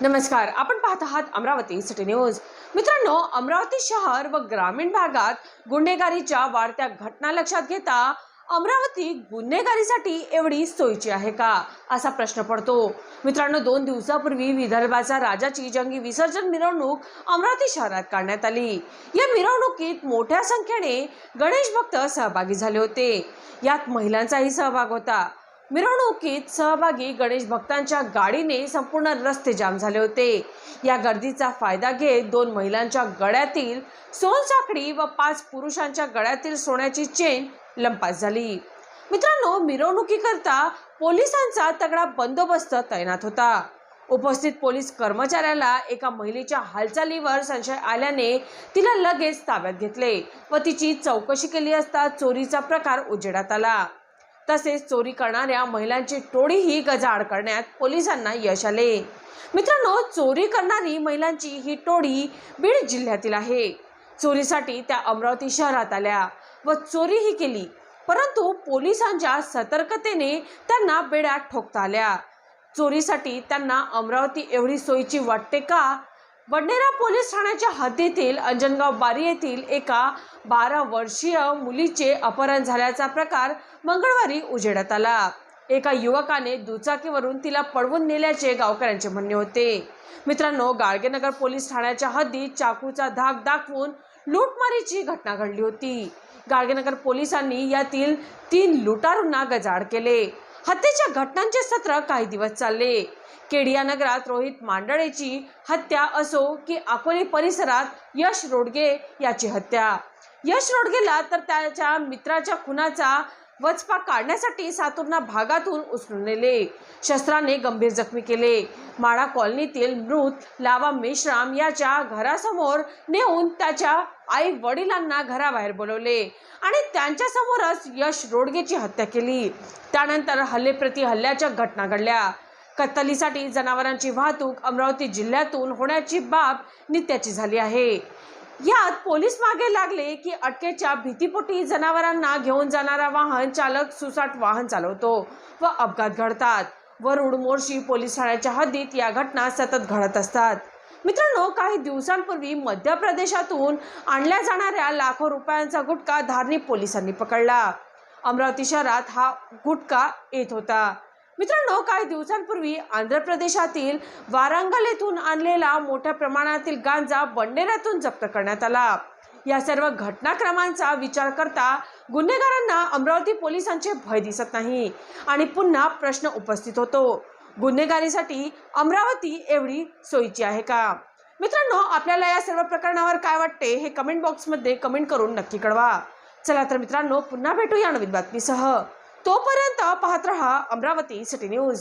नमस्कार आपण पाहत आहात अमरावती सिटी न्यूज. मित्रांनो अमरावती शहर व ग्रामीण भागात गुन्हेगारीच्या वाढत्या घटना लक्षात घेता अमरावती गुन्हेगारीसाठी एवढी सोयीची आहे का? असा प्रश्न पडतो. मित्रांनो दोन दिवसापूर्वी विदर्भाचा राजाची जंगी विसर्जन मिरवणूक अमरावती शहरात काढण्यात आली. या मिरवणुकीत मोठ्या संख्येने गणेश भक्त सहभागी झाले होते. यात महिलांचाही सहभाग होता. मिरवणुकीत सहभागी गणेश भक्तांच्या गाडीने संपूर्ण रस्ते जाम झाले होते. या गर्दीचा फायदा घेत दोन महिलांच्या गळ्यातील सोनसाखळी व पाच पुरुषांच्या गळ्यातील सोन्याची चेन लंपास झाली. मित्रांनो मिरवणुकीकरता पोलिसांचा तगडा बंदोबस्त तैनात होता. उपस्थित पोलीस कर्मचाऱ्याला एका महिलेच्या हालचालीवर संशय आल्याने तिला लगेच ताब्यात घेतले व तिची चौकशी केली असता चोरीचा प्रकार उजेडात आला. तसेच चोरी करणाऱ्या महिलांची टोळीही गजाआड करण्यात पोलिसांना यश आले. मित्रांनो चोरी करणारी महिलांची ही टोळी बीड जिल्ह्यातील आहे. चोरीसाठी त्या अमरावती शहरात आल्या व चोरीही केली. परंतु पोलिसांच्या सतर्कतेने त्यांना बेड्यात ठोकता आल्या. चोरीसाठी त्यांना अमरावती एवढी सोयीची वाटते का? बडनेरा पोलीस ठाण्याच्या हद्दीतील अंजनगाव बारी येथील एका बारा वर्षीय मुलीचे अपहरण झाल्याचा प्रकार मंगळवारी उजेडात आला. एका युवकाने दुचाकीवरून तिला पळवून नेल्याचे गावकऱ्यांचे म्हणणे होते. मित्रांनो गाडगेनगर पोलीस ठाण्याच्या हद्दीत चाकूचा धाक दाखवून लूटमारीची घटना घडली होती. गाडगेनगर पोलिसांनी यातील तीन लुटारूंना गजाड केले. हत्येच्या घटनांचे सत्र काही दिवस चालले. केडिया नगरात रोहित मांडळेची हत्या असो की अकोले परिसरात यश रोडगे याची हत्या. यश रोडगेला तर त्याच्या मित्राच्या खुनाचा वचपा काढण्यासाठी सातुर्णा भागातून उचलून नेले. शस्त्राने गंभीर जखमी केले. माळा कॉलनीतील मृत लावा मेश्राम याच्या घरासमोर नेऊन त्याच्या आई वडिलांना घराबाहेर बोलवले. आणि त्यांच्या समोरच यश रोडगेची हत्या केली. त्यानंतर हल्लेप्रती हल्ल्याच्या घटना घडल्या. कत्तलीसाठी जनावरांची वाहतूक अमरावती जिल्ह्यातून होण्याची बाब नित्याची झाली आहे. यात पोलीस मागे लागले की अटकेच्या भीतीपोटी जनावरांना घेऊन जाणारा वाहन चालक सुसाट वाहन चालवतो व अपघात घडतात. वरुड मोर्शी पोलीस ठाण्याच्या हद्दीत या घटना सतत घडत असतात. मित्रांनो काही दिवसांपूर्वी मध्य प्रदेशातून आणल्या जाणाऱ्या लाखो रुपयांचा गुटखा धारणी पोलिसांनी पकडला. अमरावती शहरात हा गुटखा येत होता. मित्रांनो काही दिवसांपूर्वी आंध्र प्रदेशातील वारंगल येथून आणलेला मोठ्या प्रमाणातील गांजा बंडेऱ्यातून जप्त करण्यात आला. या सर्व घटनाक्रमांचा विचार करता गुन्हेगारांना अमरावती पोलिसांचे भय दिसत नाही आणि पुन्हा प्रश्न उपस्थित होतो. गुन्हेगारीसाठी अमरावती एवढी सोयीची आहे का? मित्रांनो आपल्याला या सर्व प्रकरणावर काय वाटते हे कमेंट बॉक्समध्ये कमेंट करून नक्की कळवा. चला तर मित्रांनो पुन्हा भेटू या नवीन बातमीसह. तोपर्यंत पाहत रहा अमरावती सिटी न्यूज